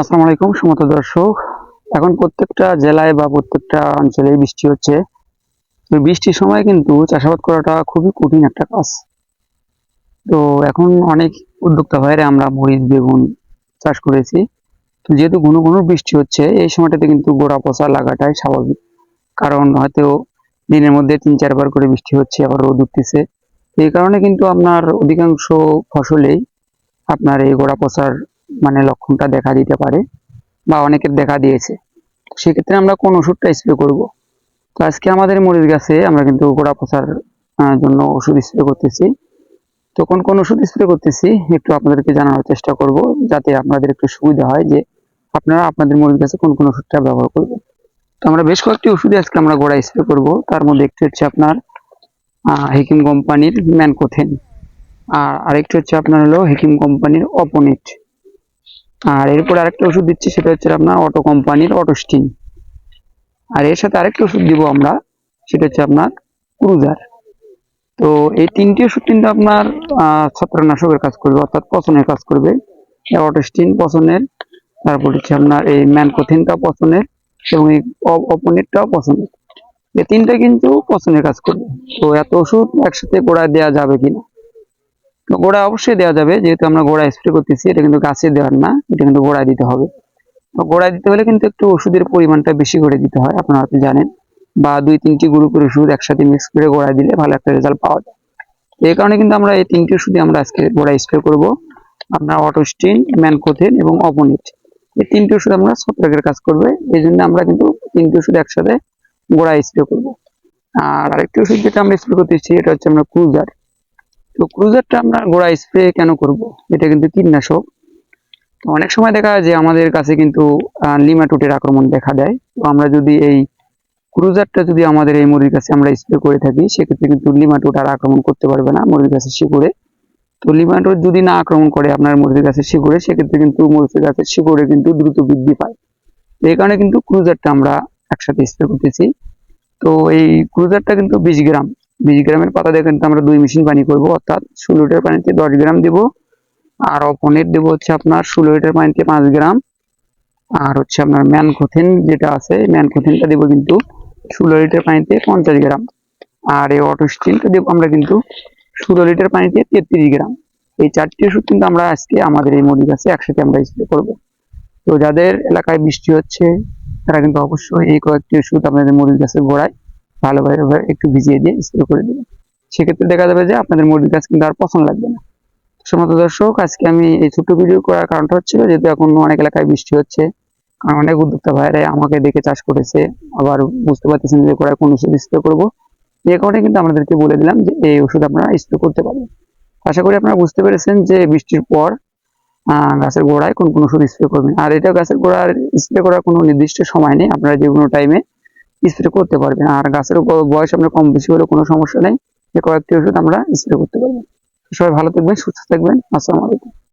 আসসালামু আলাইকুম সমত দর্শক। এখন প্রত্যেকটা জেলায় বা প্রত্যেকটা অঞ্চলে বৃষ্টি হচ্ছে। বৃষ্টির সময় কিন্তু চাষাবাদ করাটা খুবই কঠিন একটা কাজ। তো এখন অনেক উদ্যোক্তা ভাইরা আমরা মরিচ, বেগুন চাষ করেছি। তো যেহেতু ঘন ঘন বৃষ্টি হচ্ছে, এই সময়টাতে কিন্তু গোড়া পচা লাগাটাই স্বাভাবিক। কারণ হয়তো দিনের মধ্যে তিন চারবার করে বৃষ্টি হচ্ছে, আবার রোদ উঠতেছে। এই কারণে কিন্তু আপনার অধিকাংশ ফসলেই আপনার এই গোড়া পচার মানে লক্ষণটা দেখা দিতে পারে বা অনেকের দেখা দিয়েছে। সেক্ষেত্রে আমরা কোন ওষুধটা স্প্রে করব? তো আজকে আমাদের মরিচ গাছে আমরা কিন্তু গোড়া পচার জন্য ওষুধ স্প্রে করতেছি। তো কোন কোন ওষুধ স্প্রে করতেছি একটু আপনাদেরকে জানানোর চেষ্টা করব, যাতে আপনাদের একটু সুবিধা হয় যে আপনারা আপনাদের মরিচ গাছে কোন কোন ওষুধটা ব্যবহার করবেন। তো আমরা বেশ কয়েকটি ওষুধ আজকে আমরা গোড়া স্প্রে করব। তার মধ্যে একটি হচ্ছে আপনার হেকিম কোম্পানির ম্যানকোথেন আর আরেকটি হচ্ছে আপনার হলো হেকিম কোম্পানির অপোনেট আর এরপর আরেকটা ওষুধ দিচ্ছি সেটা হচ্ছে আপনার অটো কোম্পানির অটোস্টিন আর এর সাথে আরেকটা ওষুধ দিব আমরা সেটা হচ্ছে আপনার ক্রুজার তো এই তিনটি ওষুধ কিন্তু আপনার আহ, ছত্রাকনাশকের কাজ করবে অর্থাৎ পচনের কাজ করবে। অটোস্টিন পচনের তারপর হচ্ছে আপনার এই ম্যানকোথিনটা পচনের এবং এই অ- অপোনেটটাও পচনের। এই তিনটা কিন্তু পচনের কাজ করবে। তো এত ওষুধ একসাথে গোড়ায় দেওয়া যাবে কিনা? গোড়া অবশ্যই দেওয়া যাবে, যেহেতু আমরা গোড়া স্প্রে করতেছি, এটা কিন্তু গাছে দেওয়ার না, এটা কিন্তু গোড়ায় দিতে হবে। তো গোড়ায় দিতে হলে কিন্তু একটু ওষুধের পরিমাণটা বেশি করে দিতে হয়, আপনারা হয়তো জানেন। বা দুই তিনটি গ্রুপের ওষুধ একসাথে মিক্স করে গোড়ায় দিলে ভালো একটা রেজাল্ট পাওয়া যায়। এই কারণে কিন্তু আমরা এই তিনটি ওষুধই আমরা আজকে গোড়ায় স্প্রে করব। আপনার অটোস্টিন ম্যানকোথেন এবং অপোনিট। এই তিনটি ওষুধ আমরা ছত্রাকের কাজ করবে, এই জন্য আমরা কিন্তু তিনটি ওষুধ একসাথে গোড়ায় স্প্রে করব। আর আরেকটি ওষুধ যেটা আমরা স্প্রে করতেছি, এটা হচ্ছে আমরা ক্রুজার তো ক্রুজারটা আমরা গোড়া স্প্রে কেন করব? এটা কিন্তু কীটনাশক। তো অনেক সময় দেখা যায় যে আমাদের কাছে কিন্তু লিমাটোটের আক্রমণ দেখা দেয়। তো আমরা যদি এই ক্রুজারটা যদি আমাদের এই মুরগির কাছে আমরা স্প্রে করে থাকি, সেক্ষেত্রে কিন্তু লিমাটোট আর আক্রমণ করতে পারবে না মুরগির কাছে শিকড়ে। তো লিমাটোট যদি না আক্রমণ করে আপনার মুরগির কাছে শিকড়ে, সেক্ষেত্রে কিন্তু মুরগির কাছে শিকড়ে কিন্তু দ্রুত বৃদ্ধি পায়। তো এই কারণে কিন্তু ক্রুজারটা আমরা একসাথে স্প্রে করতেছি। তো এই ক্রুজারটা কিন্তু বিশ গ্রাম। বিশ গ্রামের পাতা দিয়ে কিন্তু আমরা দুই মেশিন পানি করব, অর্থাৎ ষোলো লিটার পানিতে দশ গ্রাম দেব। আর অপনের দেব হচ্ছে আপনার ষোলো লিটার পানিতে পাঁচ গ্রাম। আর হচ্ছে আপনার ম্যানকোথিন যেটা আছে ম্যানকোথিনটা দেবো কিন্তু ষোলো লিটার পানিতে পঞ্চাশ গ্রাম। আর এই অটোস্টিনটা দেবো আমরা কিন্তু ষোলো লিটার পানিতে তেত্রিশ গ্রাম। এই চারটি ওষুধ কিন্তু আমরা আজকে আমাদের এই মুরগির কাছে একসাথে আমরা স্প্রে করব। তো যাদের এলাকায় বৃষ্টি হচ্ছে, তারা কিন্তু অবশ্যই এই কয়েকটি ওষুধ আপনাদের মুরগির গাছের গোড়ায় ভালোভাবে একটু ভিজিয়ে দিয়ে স্প্রে করে দেবেন সেক্ষেত্রে দেখা যাবে যে আপনাদের মুরগির গাছ কিন্তু আর পছন্দ লাগবে না। সমস্ত দর্শক, আজকে আমি এই ছোট্ট ভিডিও করার কারণটা হচ্ছিল যেহেতু এখন অনেক এলাকায় বৃষ্টি হচ্ছে, কারণ অনেক উদ্যোক্তা ভাইরাই আমাকে দেখে চাষ করেছে, আবার বুঝতে পারতেছেন যে গোড়ায় কোন ওষুধ স্প্রে করব। এই কারণে কিন্তু আপনাদেরকে বলে দিলাম যে এই ওষুধ আপনারা স্প্রে করতে পারবেন আশা করি আপনারা বুঝতে পেরেছেন যে বৃষ্টির পর গাছের গোড়ায় কোন কোন ওষুধ স্প্রে করবেন। আর এটা গাছের গোড়ার স্প্রে করার কোনো নির্দিষ্ট সময় নেই। আপনারা যে কোনো টাইমে স্প্রে করতে পারবেন। আর গাছের বয়স আপনার কম বেশি হলে কোনো সমস্যা নেই। যে কয়েকটি ওষুধ আমরা স্প্রে করতে পারব। সবাই ভালো থাকবেন, সুস্থ থাকবেন। আসসালামু আলাইকুম।